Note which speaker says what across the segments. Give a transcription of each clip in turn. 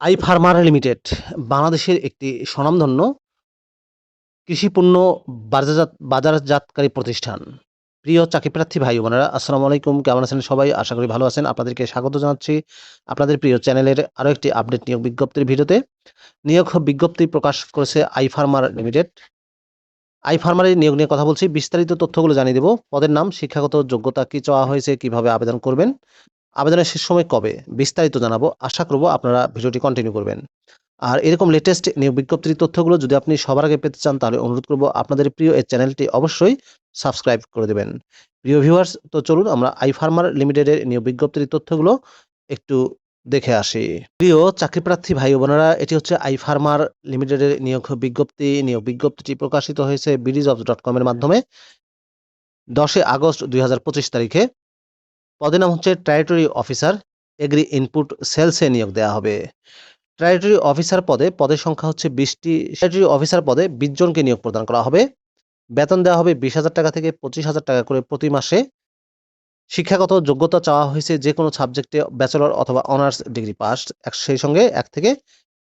Speaker 1: I farmer limited বাংলাদেশের একটি স্বনামধন্য কৃষিপণ্য বাজারজাত বাজারজাতকারী প্রতিষ্ঠান। প্রিয় চাকরিপ্রার্থী ভাই বোনেরা, আসসালামু আলাইকুম। কেমন আছেন সবাই? আশা করি ভালো আছেন। আপনাদেরকে স্বাগত জানাচ্ছি আপনাদের প্রিয় চ্যানেলের আরও একটি আপডেট নিয়োগ বিজ্ঞপ্তির ভিডিওতে। নিয়োগ বিজ্ঞপ্তি প্রকাশ করেছে আই ফার্মার লিমিটেড। আই ফার্মারের নিয়োগ নিয়ে কথা বলছি। বিস্তারিত তথ্যগুলো জানিয়ে দেব। পদের নাম, শিক্ষাগত যোগ্যতা কি চাওয়া হয়েছে, কীভাবে আবেদন করবেন আবেদনের শেষ সময় কবে? বিস্তারিত জানাব। আশা করব আপনারা ভিডিওটি কন্টিনিউ করবেন। আর এরকম লেটেস্ট নিয়োগ বিজ্ঞপ্তির তথ্যগুলো যদি আপনি সবার আগে পেতে চান, তাহলে অনুরোধ করব আপনাদের প্রিয় এই চ্যানেলটি অবশ্যই সাবস্ক্রাইব করে দেবেন। প্রিয় ভিউয়ার্স তো চলুন আমরা আই ফার্মার লিমিটেডের নিয়োগ বিজ্ঞপ্তির তথ্যগুলো একটু দেখে আসি। প্রিয় চাকরিপ্রার্থী ভাই বোনেরা, এটি হচ্ছে আই ফার্মার লিমিটেডের নিয়োগ বিজ্ঞপ্তি। নিয়োগ বিজ্ঞপ্তিটি প্রকাশিত হয়েছে বিডি জবস ডট কমের মাধ্যমে। দশই আগস্ট দুই হাজার পঁচিশ তারিখে। পদের নাম হচ্ছে ট্রাইটরি অফিসার, এগ্রি ইনপুট সেলসে নিয়োগ দেওয়া হবে। ট্রাইটরি অফিসার পদে, পদের সংখ্যা হচ্ছে বিশটি, ট্রাইটরি অফিসার পদে বিশ জনকে নিয়োগ প্রদান করা হবে। বেতন দেওয়া হবে বিশ হাজার টাকা থেকে পঁচিশ হাজার টাকা করে প্রতি মাসে। শিক্ষাগত যোগ্যতা চাওয়া হয়েছে যে কোনো সাবজেক্টে ব্যাচেলর অথবা অনার্স ডিগ্রি পাস। সেই সঙ্গে এক থেকে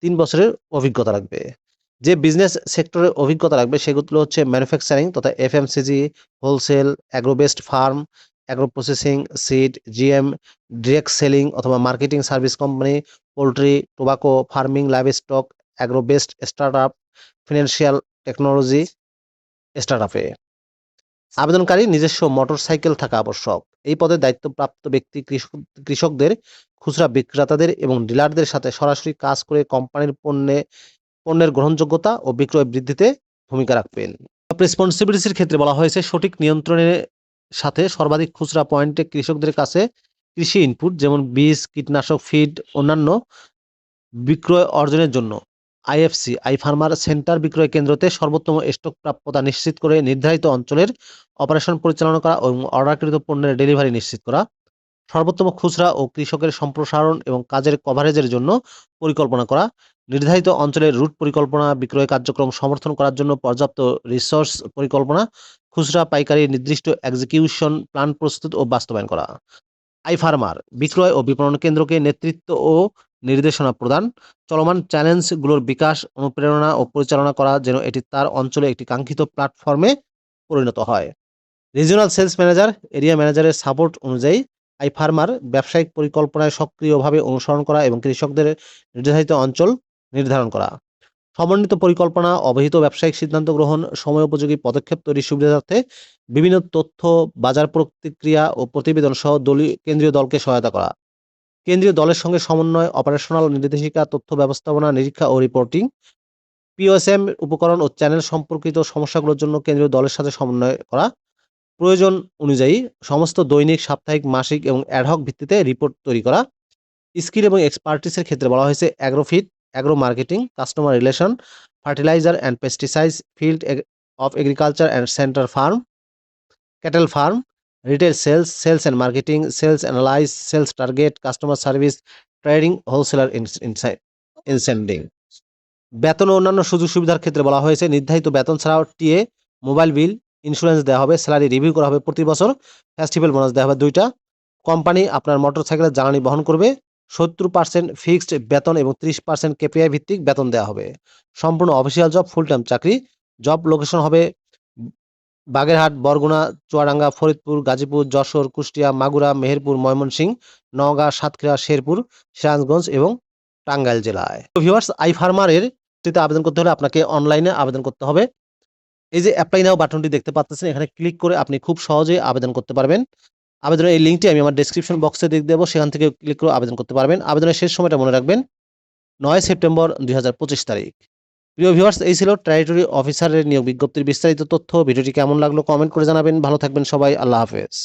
Speaker 1: তিন বছরের অভিজ্ঞতা রাখবে যে বিজনেস সেক্টরে অভিজ্ঞতা রাখবে সেগুলো হচ্ছে ম্যানুফ্যাকচারিং তথা FMCG, wholesale agro based farm agro processing seed GM direct selling অথবা marketing service company poultry tobacco farming livestock agro based startup financial technology start আপে আবেদনকারী নিজস্ব মোটরসাইকেল থাকা আবশ্যক। এই পদে দায়িত্বপ্রাপ্ত ব্যক্তি কৃষক, কৃষকদের, খুচরা বিক্রেতাদের এবং ডিলারদের সাথে সরাসরি কাজ করে কোম্পানির পণ্যে, পণ্যের গ্রহণযোগ্যতা ও বিক্রয় বৃদ্ধিতে ভূমিকা রাখবেন। রেসপন্সিবিলিটির ক্ষেত্রে বলা হয়েছে, সঠিক নিয়ন্ত্রণের সাথে সর্বাধিক খুচরা পয়েন্টে কৃষকদের কাছে কৃষি ইনপুট যেমন বীজ, কীটনাশক ফিড অন্যান্য বিক্রয় অর্জনের জন্য। আইএফসি আই ফার্মার সেন্টার বিক্রয় কেন্দ্রতে সর্বোত্তম স্টক প্রাপ্যতা নিশ্চিত করে নির্ধারিত অঞ্চলের অপারেশন পরিচালনা করা এবং অর্ডারকৃত পণ্যের ডেলিভারি নিশ্চিত করা। সর্বোত্তম খুচরা ও কৃষকের সম্প্রসারণ এবং কাজের কভারেজের জন্য পরিকল্পনা করা। নির্ধারিত অঞ্চলের রুট পরিকল্পনা, বিক্রয় কার্যক্রম সমর্থন করার জন্য পর্যাপ্ত রিসোর্স পরিকল্পনা খুচরা পাইকারি নির্দিষ্ট এক্সিকিউশন প্ল্যান প্রস্তুত ও বাস্তবায়ন করা। আই ফার্মার বিক্রয় ও বিপণন কেন্দ্রকে নেতৃত্ব ও নির্দেশনা প্রদান। চলমান চ্যালেঞ্জগুলোর বিকাশ, অনুপ্রেরণা ও পরিচালনা করা যেন এটি তার অঞ্চলে একটি কাঙ্ক্ষিত প্ল্যাটফর্মে পরিণত হয়। রিজিওনাল সেলস ম্যানেজার এরিয়া ম্যানেজারের সাপোর্ট অনুযায়ী আই ফার্মার ব্যবসায়িক পরিকল্পনায় সক্রিয়ভাবে অনুসরণ করা এবং কৃষকদের নির্ধারিত অঞ্চল নির্ধারণ করা। সমন্বিত পরিকল্পনা, অবহিত ব্যবসায়িক সিদ্ধান্ত গ্রহণ সময় উপযোগী পদক্ষেপ তৈরির সুবিধার্থে বিভিন্ন তথ্য, বাজার প্রতিক্রিয়া ও প্রতিবেদন সহ দলীয়, কেন্দ্রীয় দলকে সহায়তা করা। কেন্দ্রীয় দলের সঙ্গে সমন্বয় অপারেশনাল নির্দেশিকা, তথ্য ব্যবস্থাপনা, নিরীক্ষা ও রিপোর্টিং পিওএসএম উপকরণ ও চ্যানেল সম্পর্কিত সমস্যাগুলোর জন্য কেন্দ্রীয় দলের সাথে সমন্বয় করা। প্রয়োজন অনুযায়ী সমস্ত দৈনিক, সাপ্তাহিক, মাসিক এবং অ্যাডহক ভিত্তিতে রিপোর্ট তৈরি করা। স্কিল এবং এক্সপার্টিসের ক্ষেত্রে বলা হয়েছে agro fit agro marketing customer relation fertiliser and pesticides field of agriculture and centre farm cattle farm retail sales sales and marketing sales analyse sales target customer service trading wholesaler ইনসেন্ডিং বেতন ও অন্যান্য সুযোগ সুবিধার ক্ষেত্রে বলা হয়েছে, নির্ধারিত বেতন ছাড়াও টিএ, মোবাইল বিল ইন্স্যুরেন্স দেওয়া হবে স্যালারি রিভিউ করা হবে প্রতি বছর ফেস্টিভ্যাল বোনাস দেওয়া হবে দুইটা। কোম্পানি আপনার মোটরসাইকেলের জ্বালানি বহন করবে সত্তর পার্সেন্ট ফিক্সড বেতন এবং ত্রিশ পার্সেন্ট কেপিআই ভিত্তিক বেতন দেওয়া হবে। সম্পূর্ণ অফিসিয়াল জব ফুল টাইম চাকরি। জব লোকেশন হবে বাগেরহাট, বরগুনা, চুয়াডাঙ্গা, ফরিদপুর, গাজীপুর, যশোর, কুষ্টিয়া, মাগুরা, মেহেরপুর ময়মনসিংহ নওগাঁ, সাতক্ষীরা, শেরপুর, সিরাজগঞ্জ এবং টাঙ্গাইল জেলায়। ভিউয়ার্স আই ফার্মারের টিতে আবেদন করতে হলে আপনাকে অনলাইনে আবেদন করতে হবে। এই যে অ্যাপ্লাই নাও বাটনটি দেখতে পাচ্ছেন, এখানে ক্লিক করে আপনি খুব সহজেই আবেদন করতে পারবেন। আবেদনের এই লিঙ্কটি আমি আমার ডিসক্রিপশন বক্সে দিয়ে দেবো, সেখান থেকে ক্লিক করে আবেদন করতে পারবেন। আবেদনের শেষ সময়টা মনে রাখবেন, নয় সেপ্টেম্বর দুই হাজার পঁচিশ তারিখ। প্রিয় ভিউয়ার্স এই ছিল টেরিটরি অফিসারের নিয়োগ বিজ্ঞপ্তির বিস্তারিত তথ্য। ভিডিওটি কেমন লাগল কমেন্ট করে জানাবেন। ভালো থাকবেন সবাই, আল্লাহ হাফেজ।